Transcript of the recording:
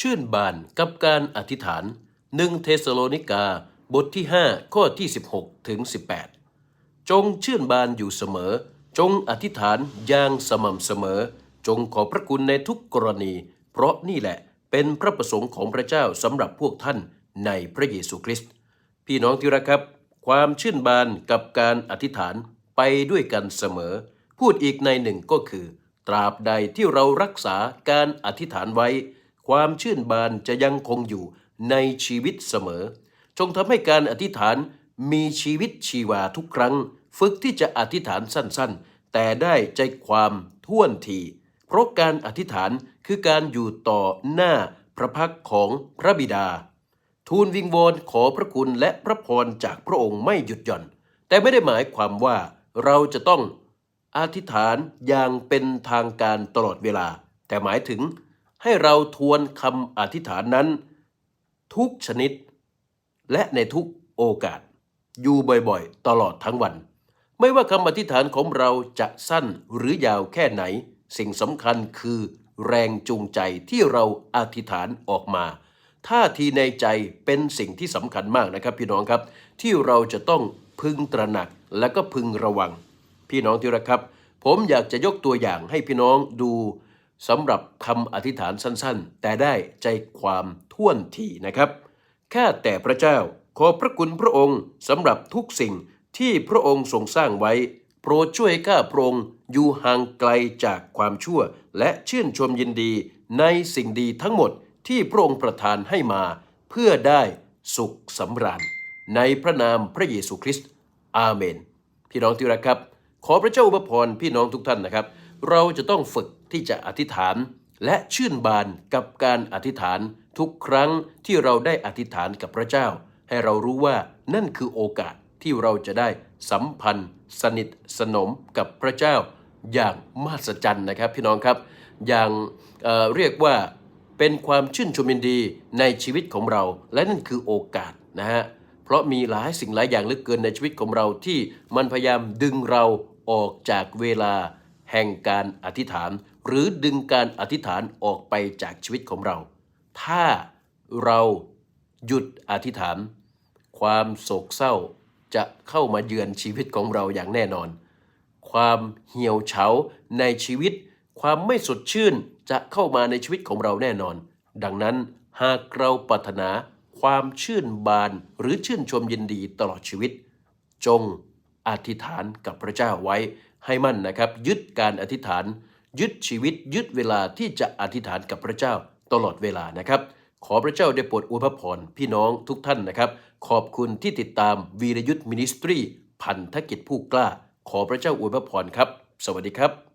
ชื่นบานกับการอธิษฐานหนึ่งเทสโลนิกาบทที่ 5 ข้อที่ 16 ถึง 18 จงชื่นบานอยู่เสมอ จงอธิษฐานอย่างสม่ำเสมอ จงขอพระคุณในทุกกรณี เพราะนี่แหละเป็นพระประสงค์ของพระเจ้าสำหรับพวกท่านในพระเยซูคริสต์พี่น้องที่รักครับ ความชื่นบานกับการอธิษฐานไปด้วยกันเสมอ พูดอีกในหนึ่งก็คือ ตราบใดที่เรารักษาการอธิษฐานไว้ ความชื่นบานจะยังคงอยู่ในชีวิตเสมอ จงทำให้การอธิษฐานมีชีวิตชีวาทุกครั้ง ฝึกที่จะอธิษฐานสั้นๆ แต่ได้ใจความท่วนที เพราะการอธิษฐานคือการอยู่ต่อหน้าพระพักของพระบิดา ทูลวิงวอนขอพระคุณและพระพรจากพระองค์ไม่หยุดหย่อน แต่ไม่ได้หมายความว่าเราจะต้องอธิษฐานอย่างเป็นทางการตลอดเวลา แต่หมายถึง ให้เราทวนคำอธิษฐานนั้น ทุกชนิด และในทุกโอกาส อยู่บ่อยๆ ตลอดทั้งวัน ไม่ว่าคำอธิษฐานของเราจะสั้นหรือยาวแค่ไหน สิ่งสำคัญคือแรงจูงใจที่เราอธิษฐานออกมาท่าทีในใจเป็นสิ่งที่สำคัญมากนะครับ พี่น้องครับที่เราจะต้องพึงตระหนักและก็พึงระวัง พี่น้องที่รักครับ ผมอยากจะยกตัวอย่างให้พี่น้องดู สำหรับคำอธิษฐานสั้นๆ แต่ได้ใจความท่วนทีนะครับข้าแต่พระเจ้าขอพระคุณพระองค์สำหรับทุกสิ่งที่พระองค์ทรงสร้างไว้ โปรดช่วยข้าพระองค์อยู่ห่างไกลจากความชั่ว และชื่นชมยินดีในสิ่งดีทั้งหมดที่พระองค์ประทานให้มา เพื่อได้สุขสำราญ ในพระนามพระเยซูคริสต์อาเมน พี่น้องที่รักครับ ขอพระเจ้าอวยพรพี่น้องทุกท่านนะครับ เราจะต้องฝึกที่จะอธิษฐาน และชื่นบานกับการอธิษฐานทุกครั้งที่เราได้อธิษฐานกับพระเจ้า ให้เรารู้ว่านั่นคือโอกาสที่เราจะได้สัมพันธ์ สนิทสนมกับพระเจ้า อย่างมหัศจรรย์นะครับพี่น้องครับ อย่างเเรียกว่าเป็นความชื่นชมยินดีในชีวิตของเรา และนั่นคือโอกาสนะฮะเพราะมีหลายสิ่งหลายอย่างเหลือเกินในชีวิตของเราที่มันพยายามดึงเราออกจากเวลา แห่งการอธิษฐาน หรือดึงการอธิษฐานออกไปจากชีวิตของเรา ถ้าเราหยุดอธิษฐาน ความโศกเศร้าจะเข้ามาเยือนชีวิตของเราอย่างแน่นอน ความเหี่ยวเฉาในชีวิต ความไม่สดชื่นจะเข้ามาในชีวิตของเราแน่นอน ดังนั้นหากเราปรารถนาความชื่นบานหรือชื่นชมยินดีตลอดชีวิต จง อธิษฐานกับพระเจ้าไว้ให้มั่นนะครับ ยึดการอธิษฐาน ยึดชีวิต ยึดเวลาที่จะอธิษฐานกับพระเจ้าตลอดเวลานะครับ ขอพระเจ้าได้โปรดอวยพรพรพี่น้องทุกท่านนะครับ ขอบคุณที่ติดตามวีรยุทธ์มินิสทรี พันธกิจผู้กล้า ขอพระเจ้าอวยพรพรครับ สวัสดีครับ